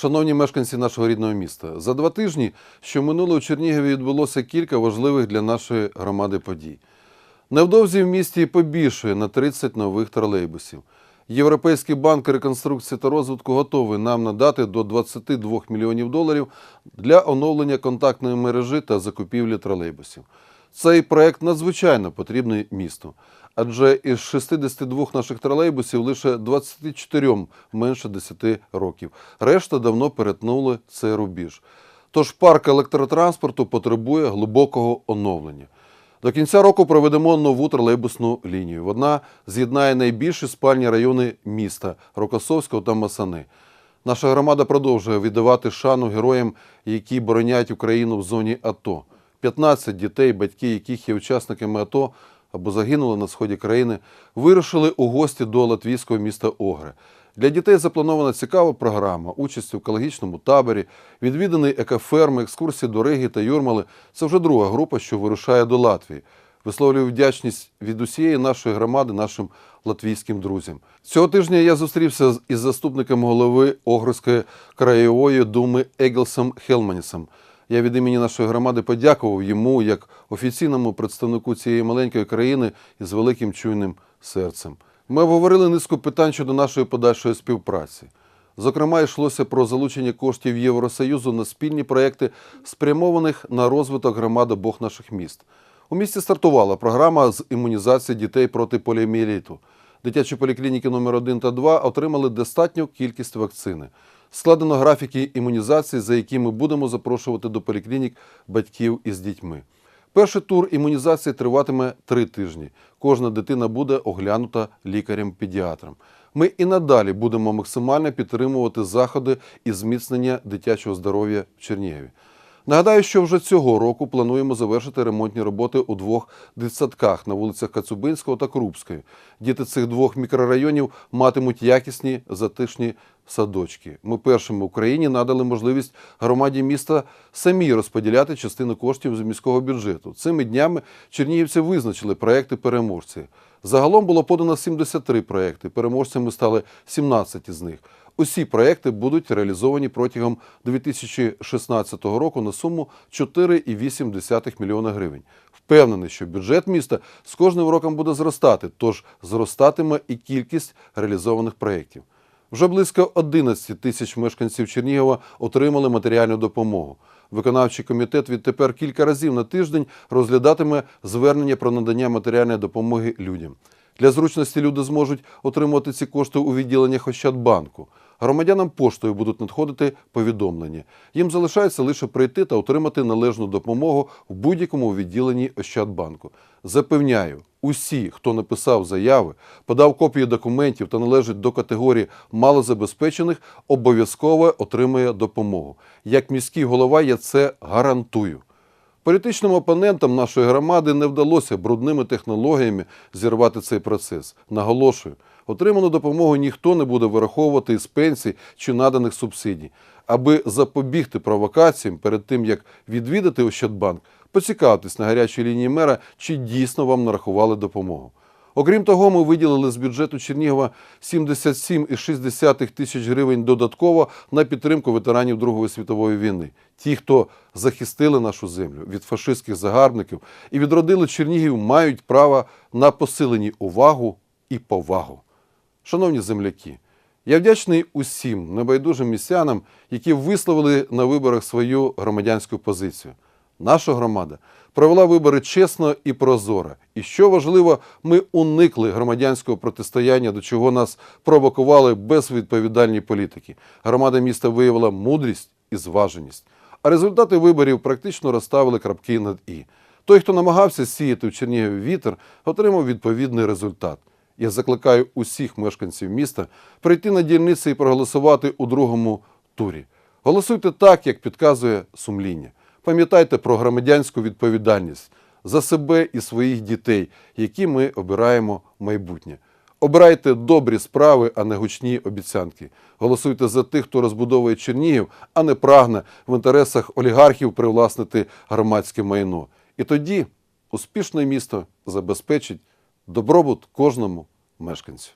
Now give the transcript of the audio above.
Шановні мешканці нашого рідного міста, за два тижні, що минуло у Чернігові, відбулося кілька важливих для нашої громади подій. Невдовзі в місті побільшує на 30 нових тролейбусів. Європейський банк реконструкції та розвитку готовий нам надати до 22 мільйонів доларів для оновлення контактної мережі та закупівлі тролейбусів. Цей проект надзвичайно потрібний місту, адже із 62 наших тролейбусів лише 24 менше 10 років. Решта давно перетнули цей рубіж. Тож парк електротранспорту потребує глибокого оновлення. До кінця року проведемо нову тролейбусну лінію. Вона з'єднає найбільші спальні райони міста Рокосовського та Масани. Наша громада продовжує віддавати шану героям, які боронять Україну в зоні АТО. 15 дітей, батьки яких є учасниками АТО або загинули на сході країни, вирушили у гості до латвійського міста Огре. Для дітей запланована цікава програма, участь в екологічному таборі, відвіданий екоферми, екскурсії до Риги та Юрмали. Це вже друга група, що вирушає до Латвії. Висловлюю вдячність від усієї нашої громади, нашим латвійським друзям. Цього тижня я зустрівся із заступником голови Огрської краєвої думи Егелсом Хелманісом. Я від імені нашої громади подякував йому як офіційному представнику цієї маленької країни із великим чуйним серцем. Ми обговорили низку питань щодо нашої подальшої співпраці. Зокрема, йшлося про залучення коштів Євросоюзу на спільні проекти, спрямованих на розвиток громад обох наших міст. У місті стартувала програма з імунізації дітей проти поліомієліту. Дитячі поліклініки номер 1 та 2 отримали достатню кількість вакцини. Складено графіки імунізації, за які ми будемо запрошувати до поліклінік батьків із дітьми. Перший тур імунізації триватиме три тижні. Кожна дитина буде оглянута лікарем-педіатром. Ми і надалі будемо максимально підтримувати заходи із зміцнення дитячого здоров'я в Чернігові. Нагадаю, що вже цього року плануємо завершити ремонтні роботи у двох дитсадках на вулицях Кацубинського та Крупської. Діти цих двох мікрорайонів матимуть якісні затишні садочки. Ми першими в Україні надали можливість громаді міста самі розподіляти частину коштів з міського бюджету. Цими днями чернігівці визначили проекти переможці. Загалом було подано 73 проекти. Переможцями стали 17 із них. Усі проекти будуть реалізовані протягом 2016 року на суму 4,8 мільйона гривень. Впевнений, що бюджет міста з кожним роком буде зростати, тож зростатиме і кількість реалізованих проєктів. Вже близько 11 тисяч мешканців Чернігова отримали матеріальну допомогу. Виконавчий комітет відтепер кілька разів на тиждень розглядатиме звернення про надання матеріальної допомоги людям. Для зручності люди зможуть отримувати ці кошти у відділеннях Ощадбанку. Громадянам поштою будуть надходити повідомлення. Їм залишається лише прийти та отримати належну допомогу в будь-якому відділенні Ощадбанку. Запевняю, усі, хто написав заяви, подав копії документів та належить до категорії малозабезпечених, обов'язково отримує допомогу. Як міський голова я це гарантую. Політичним опонентам нашої громади не вдалося брудними технологіями зірвати цей процес. Наголошую, отриману допомогу ніхто не буде вираховувати із пенсій чи наданих субсидій. Аби запобігти провокаціям перед тим, як відвідати Ощадбанк, поцікавитись на гарячій лінії мера, чи дійсно вам нарахували допомогу. Окрім того, ми виділили з бюджету Чернігова 77,6 тисяч гривень додатково на підтримку ветеранів Другої світової війни. Ті, хто захистили нашу землю від фашистських загарбників і відродили Чернігів, мають право на посилені увагу і повагу. Шановні земляки, я вдячний усім небайдужим містянам, які висловили на виборах свою громадянську позицію. Наша громада провела вибори чесно і прозоро. І що важливо, ми уникли громадянського протистояння, до чого нас провокували безвідповідальні політики. Громада міста виявила мудрість і зваженість. А результати виборів практично розставили крапки над і. Той, хто намагався сіяти в Чернігові вітер, отримав відповідний результат. Я закликаю усіх мешканців міста прийти на дільниці і проголосувати у другому турі. Голосуйте так, як підказує сумління. Пам'ятайте про громадянську відповідальність за себе і своїх дітей, які ми обираємо в майбутнє. Обирайте добрі справи, а не гучні обіцянки. Голосуйте за тих, хто розбудовує Чернігів, а не прагне в інтересах олігархів привласнити громадське майно. І тоді успішне місто забезпечить добробут кожному мешканцю.